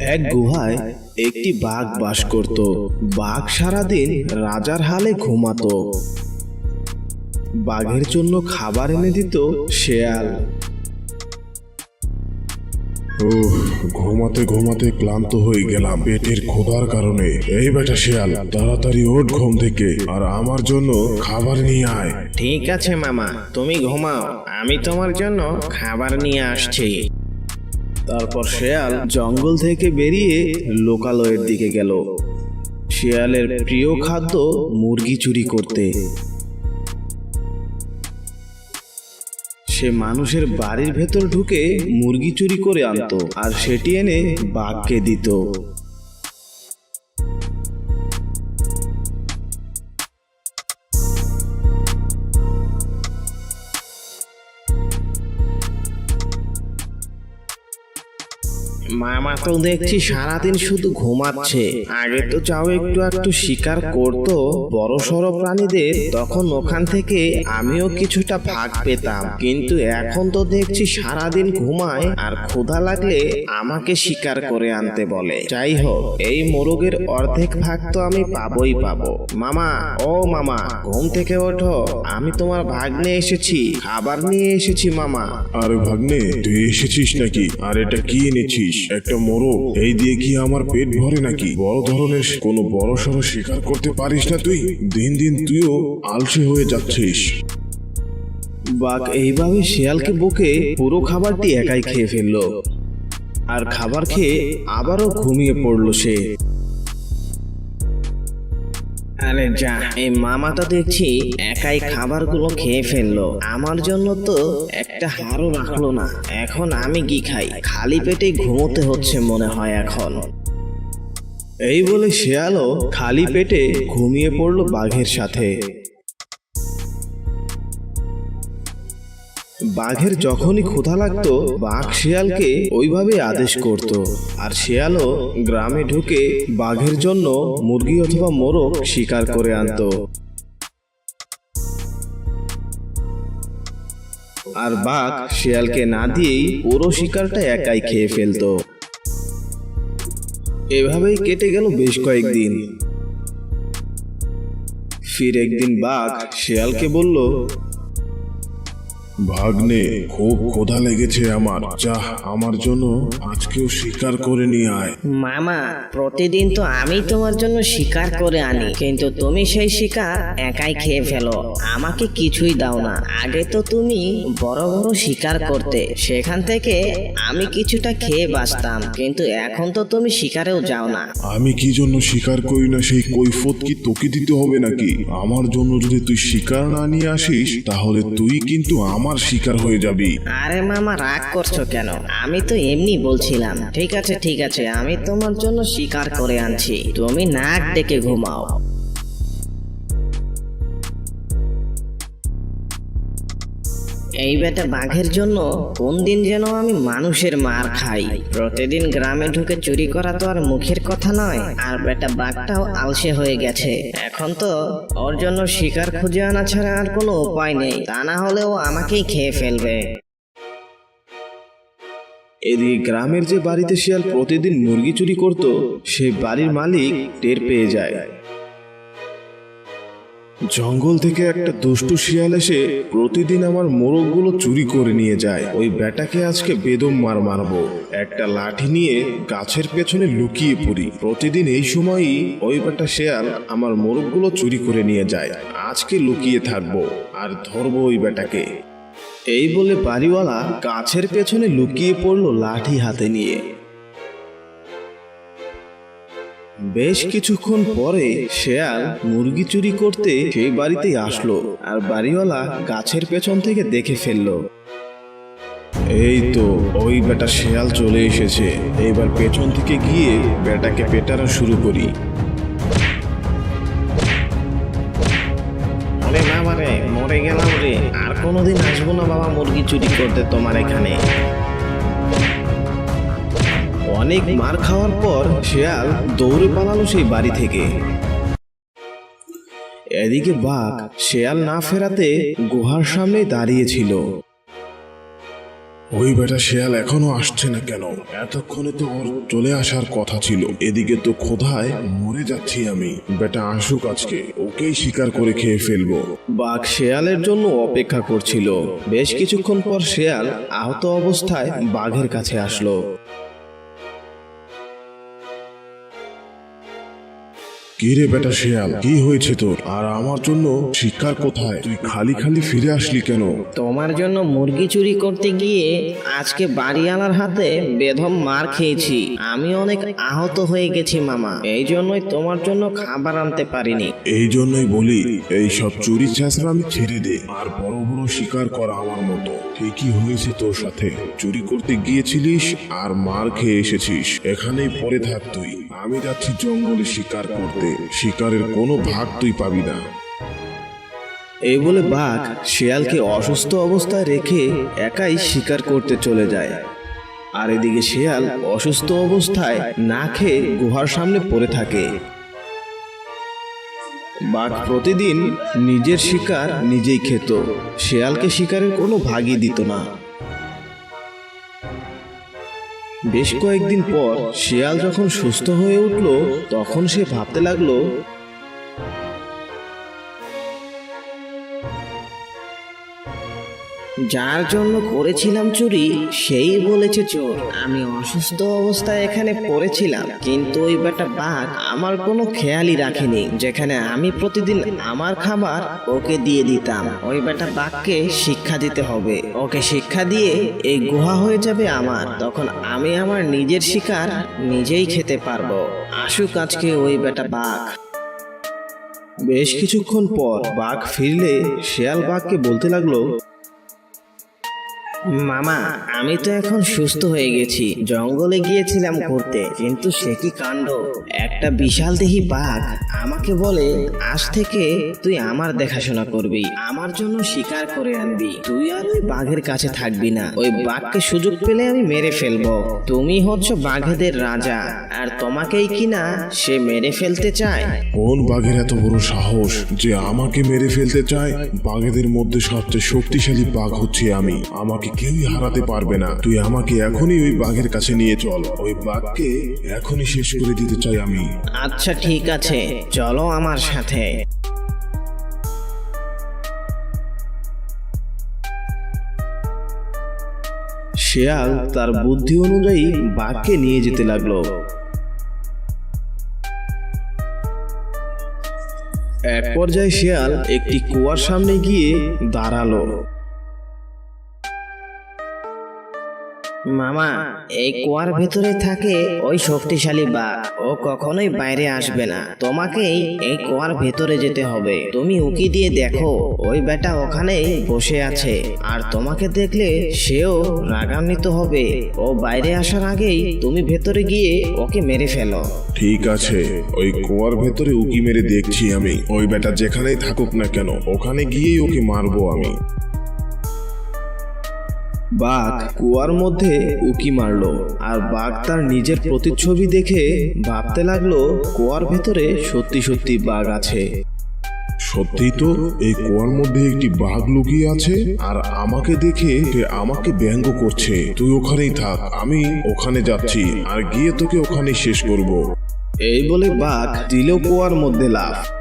এক গুহায় একটি বাঘ বাস করত। বাঘ সারাদিন রাজার হালে ঘুমাতো। বাঘের জন্য খাবার এনে দিত শেয়াল। উফ ঘুমাতে ঘুমাতে ক্লান্ত হয়ে গেলাম পেটের ক্ষুধার কারণে। এই বেটা শিয়াল তাড়াতাড়ি ওঠ ঘুম থেকে আর আমার জন্য খাবার নিয়ে আয়। ঠিক আছে মামা তুমি ঘুমাও। আমি তোমার জন্য খাবার নিয়ে আসছি। তারপর শেয়াল জঙ্গল থেকে বেরিয়ে লোকালয়ের দিকে গেল। শেয়ালের প্রিয় খাদ্য মুরগি চুরি করতে। সে মানুষের বাড়ির ভেতর ঢুকে মুরগি চুরি করে আনত, আর সেটি এনে বাঘকে দিত। মামা তো দেখছি সারাদিন শুধু ঘুমাচ্ছে। আগে তো চাও একটু একটু শিকার করতো বড় সড় প্রাণীদের তখন ওখান থেকে আমিও কিছুটা ভাগ পেতাম। কিন্তু এখন তো দেখছি সারাদিন ঘুমায় আর ক্ষুধা লাগলে আমাকে শিকার করে আনতে বলে। যাই হোক এই মোরগের অর্ধেক ভাগ তো আমি পাবই পাবো। মামা ও মামা ঘুম থেকে ওঠো। আমি তোমার ভাগ নিয়ে এসেছি। খাবার নিয়ে এসেছি মামা। আরে ভাগ্নে তুই এসেছিস নাকি? আর এটা কি এনেছিস? একটা মোরগ এই দিয়ে কি আমার পেট ভরে নাকি? বড় ধরনের কোনো বড় সড়ো শিকার করতে পারিস না তুই? দিন দিন তুইও আলসে হয়ে যাচ্ছিস। বাঘ এইভাবে শিয়ালকে বকে পুরো খাবারটি একাই খেয়ে ফেলল। আর খাবার খেয়ে আবারও ঘুমিয়ে পড়ল সে। আরে যা। এই মামা তো দেখছি একাই খাবারগুলো খেয়ে ফেলল। আমার জন্য তো একটা হারও রাখল না। এখন আমি কি খাই? খালি পেটে ঘুমোতে হচ্ছে মনে হয় এখন। এই বলে শেয়ালও খালি পেটে ঘুমিয়ে পড়ল বাঘের সাথে। বাঘের যখনই ক্ষুধা লাগতো, বাঘ শিয়ালকে ওইভাবে আদেশ করত। আর শিয়ালও গ্রামে ঢুকে বাঘের জন্য মুরগি অথবা মোরগ শিকার করে আনতো। আর বাঘ শিয়ালকে না দিয়েই পুরো শিকারটা একাই খেয়ে ফেলতো। এভাবেই কেটে গেল বেশ কয়েকদিন। ফির একদিন বাঘ শিয়ালকে বলল ভাগ্নে খুব ক্ষুধা লেগেছে আমার। যা আমার জন্য আজকেও শিকার করে নিয়ে আয়। মামা প্রতিদিন তো আমি তোমার জন্য শিকার করে আনি। কিন্তু তুমি সেই শিকার একাই খেয়ে ফেলো। আমাকে কিছুই দাও না। আগে তো তুমি বড় বড় শিকার করতে। সেখান থেকে আমি কিছুটা খেয়ে বাঁচতাম। কিন্তু এখন তো তুমি শিকারেও যাও না। আমি কি জন্য শিকার করি না? সেই কৈফত কি তোকে দিতে হবে নাকি? আমার জন্য যদি তুই শিকার না নিয়ে আসিস তাহলে তুই কিন্তু আমার শিকার হয়ে যাবি। আরে মামা, রাগ করছ কেন? আমি তো এমনি বলছিলাম, ঠিক আছে ঠিক আছে, আমি তোমার জন্য শিকার করে আনছি। তুমি নাক ডেকে ঘুমাও। এই বেটা বাঘের জন্য কোন দিন যেন আমি মানুষের মার খাই? প্রতিদিন গ্রামে ঢুকে চুরি করা তো আর মুখের কথা নয়। আর বেটা বাঘটাও আলসে হয়ে গেছে। এখন তো ওর জন্য শিকার খুঁজে আনা ছাড়া আর কোনো উপায় নেই। তা না হলেও আমাকেই খেয়ে ফেলবে। এদিকে গ্রামের যে বাড়িতে শিয়াল প্রতিদিন মুরগি চুরি করত সেই বাড়ির মালিক টের পেয়ে যায়। জঙ্গল থেকে একটা দুষ্টু শিয়াল এসে প্রতিদিন আমার মোরগগুলো চুরি করে নিয়ে যায়। ওই বেটাকে আজকে বেদম মার মারবো। একটা লাঠি নিয়ে গাছের পেছনে লুকিয়ে পড়ি। প্রতিদিন এই সময়ই ওই বেটা শিয়াল আমার মোরগগুলো চুরি করে নিয়ে যায়। আজকে লুকিয়ে থাকব আর ধরবো ওই বেটাকে এই বলে বাড়িওয়ালা গাছের পেছনে লুকিয়ে পড়ল লাঠি হাতে নিয়ে। বেশ কিছুক্ষণ পরে শেয়াল মুরগি চুরি করতে সেই বাড়িতেই আসলো আর বাড়িওয়ালা গাছের পেছন থেকে দেখে ফেলল। এই তো ওই বেটা শেয়াল চলে এসেছে। এবার পেছন থেকে গিয়ে বেটাকে পেটানো শুরু করি। আরে বাবা রে মরে গেলাম রে। আর কোনোদিন আসব না বাবা মুরগি চুরি করতে তোমার এখানে। অনেক মার খাওয়ার পর শেয়াল দৌড়ে পালালো সেই বাড়ি থেকে। এদিকে বাঘ শেয়াল না ফেরাতে গুহার সামনে দাঁড়িয়ে ছিল। ওই বেটা শেয়াল এখনও আসছে না কেন? এতক্ষণে তো ওর চলে আসার কথা ছিল। এদিকে তো ক্ষোধায় মরে যাচ্ছি আমি। বেটা আসুক আজকে ওকেই শিকার করে খেয়ে ফেলব। বাঘ শেয়ালের জন্য অপেক্ষা করছিল। বেশ কিছুক্ষণ পর শেয়াল আহত অবস্থায় বাঘের কাছে আসলো। কি রে বেটা শেয়াল কি হয়েছে তোর? আর আমার জন্য শিকার কোথায়? তুই খালি খালি ফিরে আসলি কেন? তোমার জন্য মুরগি চুরি করতে গিয়ে আজকে বাড়িওয়ালার হাতে বেধম মার খেয়েছি। আমি অনেক আহত হয়ে গেছি মামা। এই জন্যই তোমার জন্য খাবার আনতে পারিনি। এই জন্যই বলি এই সব চুরি চাষরা আমি ছেড়ে দে। আর বড় বড় শিকার করা আমার মতো। ঠিকই হয়েছে তোর সাথে। চুরি করতে গিয়েছিলিস আর মার খেয়ে এসেছিস। এখানেই পরে থাক তুই। আমি যাচ্ছি জঙ্গলে শিকার করতে। শিকারের কোনো ভাগ তুই পাবি না। এই বলে বাঘ শেয়ালকে অসুস্থ অবস্থায় রেখে একাই শিকার করতে চলে যায়। আর এদিকে শেয়াল অসুস্থ অবস্থায় না খেয়ে গুহার সামনে পড়ে থাকে। বাঘ প্রতিদিন নিজের শিকার নিজেই খেত। শেয়ালকে শিকারের কোনো ভাগই দিত না। বেশ কয়েকদিন পর শিয়াল যখন সুস্থ হয়ে উঠল তখন সে ভাবতে লাগল যার জন্য করেছিলাম চুরি, সেই বলেছে চোর। আমি অসুস্থ অবস্থায় এখানে পড়েছিলাম, কিন্তু ওই বেটা বাঘ আমার কোনো খেয়ালই রাখেনি, যেখানে আমি প্রতিদিন আমার খাবার ওকে দিয়ে দিতাম। ওই বেটা বাঘকে শিক্ষা দিতে হবে। ওকে শিক্ষা দিয়ে এই গুহা হয়ে যাবে আমার। তখন আমি আমার নিজের শিকার নিজেই খেতে পারব। আসুক আজকে ওই বেটা বাঘ। বেশ কিছুক্ষণ পর বাঘ ফিরলে শেয়াল বাঘকে বলতে লাগল মামা, আমি তো এখন সুস্থ হয়ে গেছি। জঙ্গলে গিয়েছিলাম ঘুরতে, কিন্তু সে কি কাণ্ড? একটা বিশাল দেহি বাঘ আমাকে বলে, আজ থেকে তুই আমার দেখাশোনা করবি, আমার জন্য শিকার করে আনবি। তুই আর ওই বাঘের কাছে থাকবি না। ওই বাঘকে সুযোগ পেলে আমি মেরে ফেলব। তুমি হচ্ছ বাঘেদের রাজা, আর তোমাকেই কিনা সে মেরে ফেলতে চায়? কোন বাঘের এত বড় সাহস যে আমাকে মেরে ফেলতে চায়? বাঘেদের মধ্যে সবচেয়ে শক্তিশালী বাঘ হচ্ছে আমি। আমাকে কেউই হারাতে পারবে না। তুই আমাকে এখনই ওই বাঘের কাছে নিয়ে চল। ওই বাঘকে এখনই শেষ করে দিতে চাই আমি। আচ্ছা ঠিক আছে। চলো আমার সাথে। শেয়াল তার বুদ্ধি অনুযায়ী বাঘকে নিয়ে যেতে লাগল। এক পর্যায়ে শেয়াল একটি কুয়ার সামনে গিয়ে দাঁড়াল। মামা, এই কুয়ার ভেতরে থাকে ওই শক্তিশালী বাঘ। ও কখনোই বাইরে আসবে না। তোমাকেই এই কুয়ার ভেতরে যেতে হবে। তুমি উকি দিয়ে দেখো, ওই বেটা ওখানেই বসে আছে। আর তোমাকে দেখলে সেও রাগান্বিত হবে। ও বাইরে আসার আগেই তুমি ভেতরে গিয়ে ওকে মেরে ফেলো। ঠিক আছে, ওই কুয়ার ভেতরে উকি মেরে দেখছি আমি। ওই বেটা যেখানেই থাকুক না কেন, ওখানে গিয়েই ওকে মারবো আমি। বাঘ কুয়ার মধ্যে উকি মারলো আর বাঘ তার নিজের প্রতিচ্ছবি দেখে ভাবতে লাগল কুয়ার ভেতরে সত্যি সত্যি বাঘ আছে। সত্যি তো এই কুয়ার মধ্যে একটি বাঘ লুকিয়ে আছে আর আমাকে দেখে সে আমাকে ব্যঙ্গ করছে। তুই ওখানেই থাক আমি ওখানে যাচ্ছি আর গিয়ে তোকে ওখানে শেষ করব। এই বলে বাঘ দিল কুয়ার মধ্যে লাফ।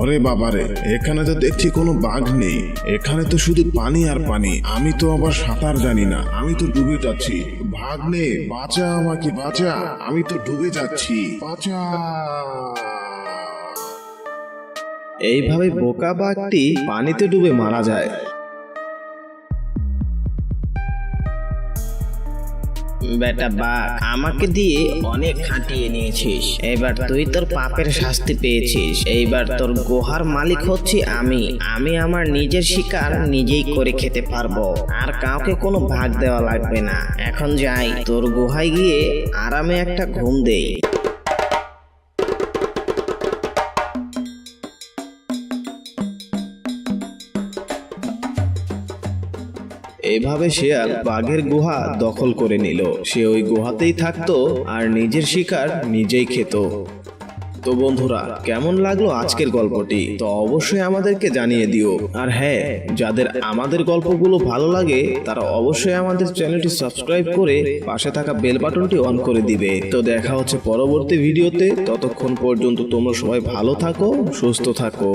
আরে বাবারে, এখানে তো দেখছি কোনো বাঘ নেই। এখানে তো শুধু পানি আর পানি। আমি তো আবার সাঁতার জানি না। আমি তো ডুবে যাচ্ছি। ভাগ নে, বাঁচা আমাকে, বাঁচা। আমি তো ডুবে যাচ্ছি। বাঁচা। এইভাবে বোকা বাঘটি পানিতে ডুবে মারা যায়। বেটা বাঘ আমাকে দিয়ে অনেক খাটিয়ে নিয়েছিস। এবার তুই তোর পাপের শাস্তি পেয়েছিস। এইবার তোর গুহার মালিক হচ্ছি আমি। আমি আমার নিজের শিকার নিজেই করে খেতে পারব। আর কাউকে কোনো ভাগ দেওয়া লাগবে না। এখন যাই, তোর গুহায় গিয়ে আরামে একটা ঘুম দেই। এভাবে শেয়াল বাঘের গুহা দখল করে নিল। সে ওই গুহাতেই থাকতো আর নিজের শিকার নিজেই খেত। তো বন্ধুরা, কেমন লাগল আজকের গল্পটি? তো অবশ্যই আমাদেরকে জানিয়ে দিও। আর হ্যাঁ যাদের আমাদের গল্পগুলো ভালো লাগে, তারা অবশ্যই আমাদের চ্যানেলটি সাবস্ক্রাইব করে পাশে থাকা বেল বাটনটি অন করে দিবে। তো দেখা হচ্ছে পরবর্তী ভিডিওতে। ততক্ষণ পর্যন্ত তোমরা সবাই ভালো থাকো, সুস্থ থাকো।